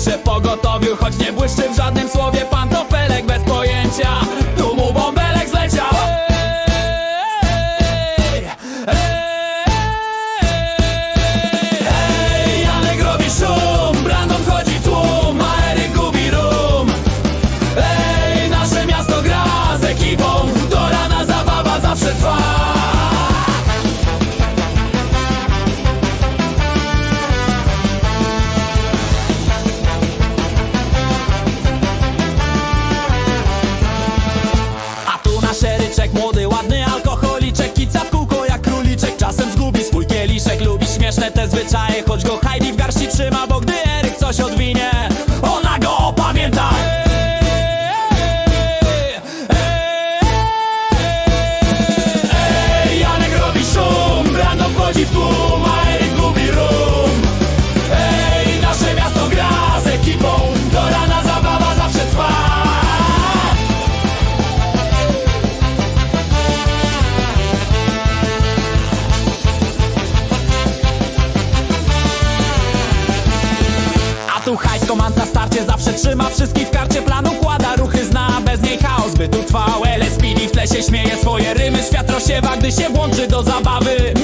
zawsze pogotowiu Choć nie błyszczy w żadnym słowie te zwyczaje Choć go Heidi A tu hajs komand na starcie zawsze trzyma wszystkich w karcie planu Kłada ruchy zna, bez niej chaos by tu trwał. LSPD w tle się śmieje swoje rymy Świat rozsiewa, gdy się włączy do zabawy